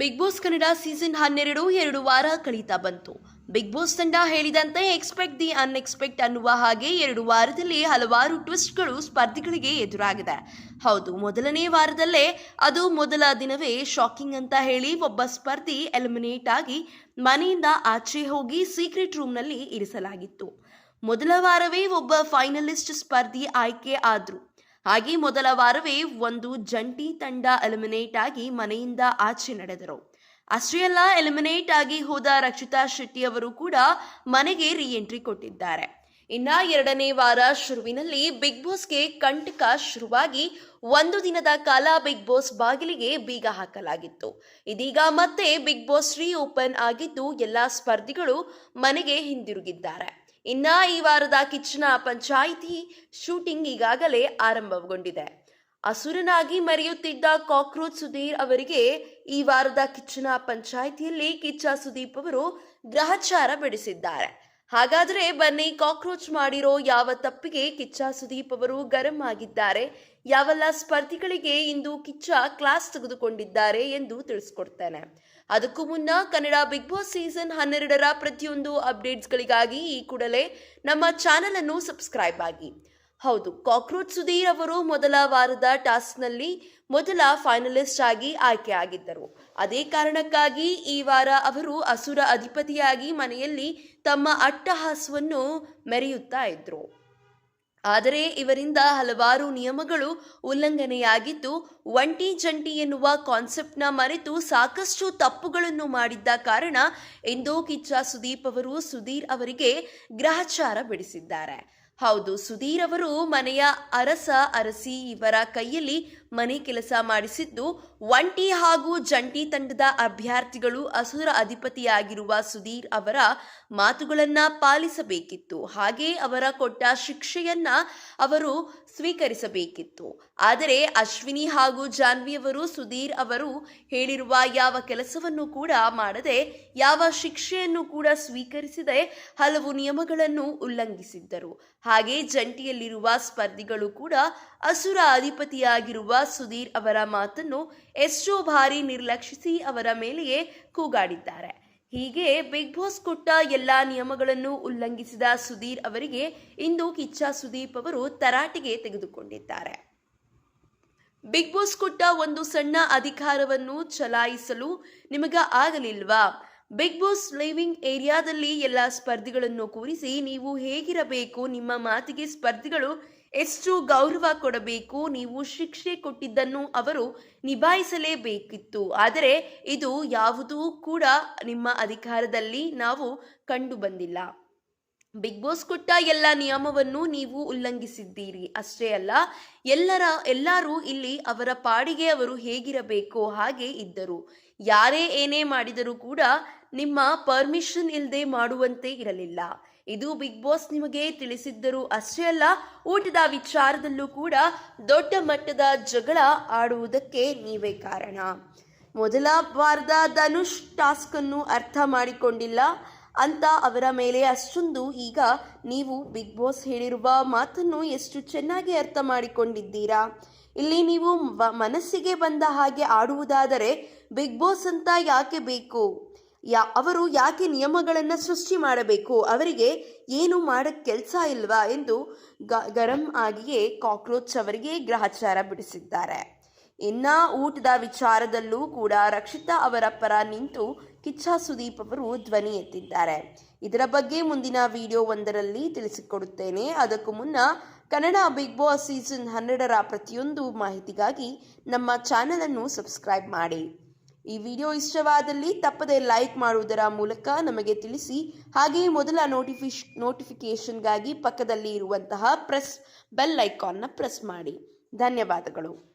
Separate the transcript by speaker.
Speaker 1: Big boss Kannada season ಹನ್ನೆರಡು, ಎರಡು ವಾರ ಕಳೀತಾ ಬಂತು. ಬಿಗ್ ಬಾಸ್ ತಂಡ ಹೇಳಿದಂತೆ ಎಕ್ಸ್ಪೆಕ್ಟ್ ದಿ ಅನ್ಎಕ್ಸ್ಪೆಕ್ಟ್ ಅನ್ನುವ ಹಾಗೆ ಎರಡು ವಾರದಲ್ಲಿ ಹಲವಾರು ಟ್ವಿಸ್ಟ್ಗಳು ಸ್ಪರ್ಧಿಗಳಿಗೆ ಎದುರಾಗಿದೆ. ಹೌದು, ಮೊದಲನೇ ವಾರದಲ್ಲೇ ಅದು ಮೊದಲ ದಿನವೇ ಶಾಕಿಂಗ್ ಅಂತ ಹೇಳಿ ಒಬ್ಬ ಸ್ಪರ್ಧಿ ಎಲಿಮಿನೇಟ್ ಆಗಿ ಮನೆಯಿಂದ ಆಚೆ ಹೋಗಿ ಸೀಕ್ರೆಟ್ ರೂಮ್ನಲ್ಲಿ ಇರಿಸಲಾಗಿತ್ತು. ಮೊದಲ ವಾರವೇ ಒಬ್ಬ ಫೈನಲಿಸ್ಟ್ ಸ್ಪರ್ಧಿ ಆಯ್ಕೆ ಆದ್ರು. ಹಾಗೆ ಮೊದಲ ವಾರವೇ ಒಂದು ಜಂಟಿ ತಂಡ ಎಲಿಮಿನೇಟ್ ಆಗಿ ಮನೆಯಿಂದ ಆಚೆ ನಡೆದರು. ಅಷ್ಟೇ ಅಲ್ಲ ಎಲಿಮಿನೇಟ್ ಆಗಿ ಹೋದ ರಕ್ಷಿತಾ ಶೆಟ್ಟಿ ಅವರು ಕೂಡ ಮನೆಗೆ ರೀ ಎಂಟ್ರಿ ಕೊಟ್ಟಿದ್ದಾರೆ. ಇನ್ನ ಎರಡನೇ ವಾರ ಶುರುವಿನಲ್ಲಿ ಬಿಗ್ ಬಾಸ್ಗೆ ಕಂಟಕ ಶುರುವಾಗಿ ಒಂದು ದಿನದ ಕಾಲ ಬಿಗ್ ಬಾಸ್ ಬಾಗಿಲಿಗೆ ಬೀಗ ಹಾಕಲಾಗಿತ್ತು. ಇದೀಗ ಮತ್ತೆ ಬಿಗ್ ಬಾಸ್ ರೀ ಓಪನ್ ಆಗಿದ್ದು ಎಲ್ಲಾ ಸ್ಪರ್ಧಿಗಳು ಮನೆಗೆ ಹಿಂದಿರುಗಿದ್ದಾರೆ. ಇನ್ನ ಈ ವಾರದ ಕಿಚ್ಚನ ಪಂಚಾಯಿತಿ ಶೂಟಿಂಗ್ ಈಗಾಗಲೇ ಆರಂಭಗೊಂಡಿದೆ. ಅಸುರನಾಗಿ ಮರೆಯುತ್ತಿದ್ದ ಕಾಕ್ರೋಚ್ ಸುಧೀರ್ ಅವರಿಗೆ ಈ ವಾರದ ಕಿಚ್ಚನ ಪಂಚಾಯಿತಿಯಲ್ಲಿ ಕಿಚ್ಚ ಸುದೀಪ್ ಅವರು ಗ್ರಹಚಾರ ಬಿಡಿಸಿದ್ದಾರೆ ಹಾಗಾದರೆ ಬನ್ನಿ ಕಾಕ್ರೋಚ್ ಮಾಡಿರೋ ಯಾವ ತಪ್ಪಿಗೆ ಕಿಚ್ಚ ಸುದೀಪ್ ಅವರು ಗರಂ ಆಗಿದ್ದಾರೆ? ಯಾವೆಲ್ಲ ಸ್ಪರ್ಧಿಗಳಿಗೆ ಇಂದು ಕಿಚ್ಚ ಕ್ಲಾಸ್ ತೆಗೆದುಕೊಂಡಿದ್ದಾರೆ ಎಂದು ತಿಳಿಸ್ಕೊಡ್ತೇನೆ. ಅದಕ್ಕೂ ಮುನ್ನ ಕನ್ನಡ ಬಿಗ್ ಬಾಸ್ ಸೀಸನ್ ಹನ್ನೆರಡರ ಪ್ರತಿಯೊಂದು ಅಪ್ಡೇಟ್ಸ್ಗಳಿಗಾಗಿ ಈ ಕೂಡಲೇ ನಮ್ಮ ಚಾನೆಲ್ ಅನ್ನು ಸಬ್ಸ್ಕ್ರೈಬ್ ಆಗಿ. ಹೌದು, ಕಾಕ್ರೋಚ್ ಸುಧೀರ್ ಅವರು ಮೊದಲ ವಾರದ ಟಾಸ್ಕ್ನಲ್ಲಿ ಮೊದಲ ಫೈನಲಿಸ್ಟ್ ಆಗಿ ಆಯ್ಕೆಯಾಗಿದ್ದರು ಅದೇ ಕಾರಣಕ್ಕಾಗಿ ಈ ವಾರ ಅವರು ಅಸುರ ಅಧಿಪತಿಯಾಗಿ ಮನೆಯಲ್ಲಿ ತಮ್ಮ ಅಟ್ಟಹಾಸವನ್ನು ಮೆರೆಯುತ್ತಾ ಇದ್ರು. ಆದರೆ ಇವರಿಂದ ಹಲವಾರು ನಿಯಮಗಳು ಉಲ್ಲಂಘನೆಯಾಗಿದ್ದು, ಒಂಟಿ ಜಂಟಿ ಎನ್ನುವ ಕಾನ್ಸೆಪ್ಟ್ನ ಮರೆತು ಸಾಕಷ್ಟು ತಪ್ಪುಗಳನ್ನು ಮಾಡಿದ್ದ ಕಾರಣ ಇಂದು ಕಿಚ್ಚ ಸುದೀಪ್ ಅವರು ಸುಧೀರ್ ಅವರಿಗೆ ಗ್ರಹಚಾರ ಬಿಡಿಸಿದ್ದಾರೆ. ಹೌದು, ಸುಧೀರ್ ಅವರು ಮನೆಯ ಅರಸ ಅರಸಿ ಇವರ ಕೈಯಲ್ಲಿ ಮನೆ ಕೆಲಸ ಮಾಡಿಸಿದ್ದು, ಒಂಟಿ ಹಾಗೂ ಜಂಟಿ ತಂಡದ ಅಭ್ಯರ್ಥಿಗಳು ಅಸುರ ಅಧಿಪತಿಯಾಗಿರುವ ಸುಧೀರ್ ಅವರ ಮಾತುಗಳನ್ನು ಪಾಲಿಸಬೇಕಿತ್ತು. ಹಾಗೆ ಅವರ ಕೊಟ್ಟ ಶಿಕ್ಷೆಯನ್ನ ಅವರು ಸ್ವೀಕರಿಸಬೇಕಿತ್ತು. ಆದರೆ ಅಶ್ವಿನಿ ಹಾಗೂ ಜಾನ್ವಿ ಅವರು ಸುಧೀರ್ ಅವರು ಹೇಳಿರುವ ಯಾವ ಕೆಲಸವನ್ನು ಕೂಡ ಮಾಡದೆ, ಯಾವ ಶಿಕ್ಷೆಯನ್ನು ಕೂಡ ಸ್ವೀಕರಿಸದೆ ಹಲವು ನಿಯಮಗಳನ್ನು ಉಲ್ಲಂಘಿಸಿದ್ದರು. ಹಾಗೆ ಜಂಟಿಯಲ್ಲಿರುವ ಸ್ಪರ್ಧಿಗಳು ಕೂಡ ಅಸುರ ಅಧಿಪತಿಯಾಗಿರುವ ಸುಧೀರ್ ಅವರ ಮಾತನ್ನು ಎಷ್ಟೋ ಬಾರಿ ನಿರ್ಲಕ್ಷಿಸಿ ಅವರ ಮೇಲೆಯೇ ಕೂಗಾಡಿದ್ದಾರೆ. ಹೀಗೆ ಬಿಗ್ ಬಾಸ್ ಕೊಟ್ಟ ಎಲ್ಲಾ ನಿಯಮಗಳನ್ನು ಉಲ್ಲಂಘಿಸಿದ ಸುಧೀರ್ ಅವರಿಗೆ ಇಂದು ಕಿಚ್ಚ ಸುದೀಪ್ ಅವರು ತರಾಟೆಗೆ ತೆಗೆದುಕೊಂಡಿದ್ದಾರೆ. ಬಿಗ್ ಬಾಸ್ ಕೊಟ್ಟ ಒಂದು ಸಣ್ಣ ಅಧಿಕಾರವನ್ನು ಚಲಾಯಿಸಲು ನಿಮಗ ಆಗಲಿಲ್ವಾ? ಬಿಗ್ ಬಾಸ್ ಲಿವಿಂಗ್ ಏರಿಯಾದಲ್ಲಿ ಎಲ್ಲ ಸ್ಪರ್ಧಿಗಳನ್ನು ಕೂರಿಸಿ ನೀವು ಹೇಗಿರಬೇಕು, ನಿಮ್ಮ ಮಾತಿಗೆ ಸ್ಪರ್ಧಿಗಳು ಎಷ್ಟು ಗೌರವ ಕೊಡಬೇಕು, ನೀವು ಶಿಕ್ಷೆ ಕೊಟ್ಟಿದ್ದನ್ನು ಅವರು ನಿಭಾಯಿಸಲೇಬೇಕಿತ್ತು. ಆದರೆ ಇದು ಯಾವುದೂ ಕೂಡ ನಿಮ್ಮ ಅಧಿಕಾರದಲ್ಲಿ ನಾವು ಕಂಡು ಬಂದಿಲ್ಲ ಬಿಗ್ ಬಾಸ್ ಕೊಟ್ಟ ಎಲ್ಲ ನಿಯಮವನ್ನು ನೀವು ಉಲ್ಲಂಘಿಸಿದ್ದೀರಿ. ಅಷ್ಟೇ ಅಲ್ಲ, ಎಲ್ಲರ, ಎಲ್ಲರೂ ಇಲ್ಲಿ ಅವರ ಪಾಡಿಗೆ ಅವರು ಹೇಗಿರಬೇಕೋ ಹಾಗೆ ಇದ್ದರು. ಯಾರೇ ಏನೇ ಮಾಡಿದರೂ ಕೂಡ ನಿಮ್ಮ ಪರ್ಮಿಷನ್ ಇಲ್ಲದೆ ಮಾಡುವಂತೆ ಇರಲಿಲ್ಲ. ಇದು ಬಿಗ್ ಬಾಸ್ ನಿಮಗೆ ತಿಳಿಸಿದ್ದರೂ ಅಷ್ಟೇ ಅಲ್ಲ, ಊಟದ ವಿಚಾರದಲ್ಲೂ ಕೂಡ ದೊಡ್ಡ ಮಟ್ಟದ ಜಗಳ ಆಡುವುದಕ್ಕೆ ನೀವೇ ಕಾರಣ. ಮೊದಲ ವಾರದ ಧನುಷ್ ಟಾಸ್ಕ್ ಅನ್ನು ಅರ್ಥ ಮಾಡಿಕೊಂಡಿಲ್ಲ. ಅಂತ ಅವರ ಮೇಲೆ ಅಷ್ಟೊಂದು ಈಗ ನೀವು ಬಿಗ್ ಬಾಸ್ ಹೇಳಿರುವ ಮಾತನ್ನು ಎಷ್ಟು ಚೆನ್ನಾಗಿ ಅರ್ಥ ಮಾಡಿಕೊಂಡಿದ್ದೀರಾ? ಇಲ್ಲಿ ನೀವು ಮನಸ್ಸಿಗೆ ಬಂದ ಹಾಗೆ ಆಡುವುದಾದರೆ ಬಿಗ್ ಬಾಸ್ ಅಂತ ಯಾಕೆ ಬೇಕು? ಯಾ, ಅವರು ಯಾಕೆ ನಿಯಮಗಳನ್ನು ಸೃಷ್ಟಿ ಮಾಡಬೇಕು? ಅವರಿಗೆ ಏನು ಮಾಡಕ್ಕೆ ಕೆಲಸ ಇಲ್ವಾ? ಎಂದು ಗ, ಗರಂ ಆಗಿಯೇ ಕಾಕ್ರೋಚ್ ಅವರಿಗೆ ಗ್ರಹಚಾರ ಬಿಡಿಸಿದ್ದಾರೆ. ಇನ್ನ ಊಟದ ವಿಚಾರದಲ್ಲೂ ಕೂಡ ರಕ್ಷಿತಾ ಅವರ ಪರ ನಿಂತು ಕಿಚ್ಚ ಸುದೀಪ್ ಅವರು ಧ್ವನಿ ಎತ್ತಿದ್ದಾರೆ. ಇದರ ಬಗ್ಗೆ ಮುಂದಿನ ವಿಡಿಯೋ ಒಂದರಲ್ಲಿ ತಿಳಿಸಿಕೊಡುತ್ತೇನೆ. ಅದಕ್ಕೂ ಮುನ್ನ ಕನ್ನಡ ಬಿಗ್ ಬಾಸ್ ಸೀಸನ್ ಹನ್ನೆರಡರ ಪ್ರತಿಯೊಂದು ಮಾಹಿತಿಗಾಗಿ ನಮ್ಮ ಚಾನಲನ್ನು ಸಬ್ಸ್ಕ್ರೈಬ್ ಮಾಡಿ. ಈ ವಿಡಿಯೋ ಇಷ್ಟವಾದಲ್ಲಿ ತಪ್ಪದೆ ಲೈಕ್ ಮಾಡುವುದರ ಮೂಲಕ ನಮಗೆ ತಿಳಿಸಿ, ಹಾಗೆಯೇ ಮೊದಲ ನೋಟಿಫಿಶ್, ನೋಟಿಫಿಕೇಷನ್ಗಾಗಿ ಪಕ್ಕದಲ್ಲಿ ಇರುವಂತಹ ಪ್ರೆಸ್, ಬೆಲ್ ಐಕಾನ್ನ ಪ್ರೆಸ್ ಮಾಡಿ. ಧನ್ಯವಾದಗಳು.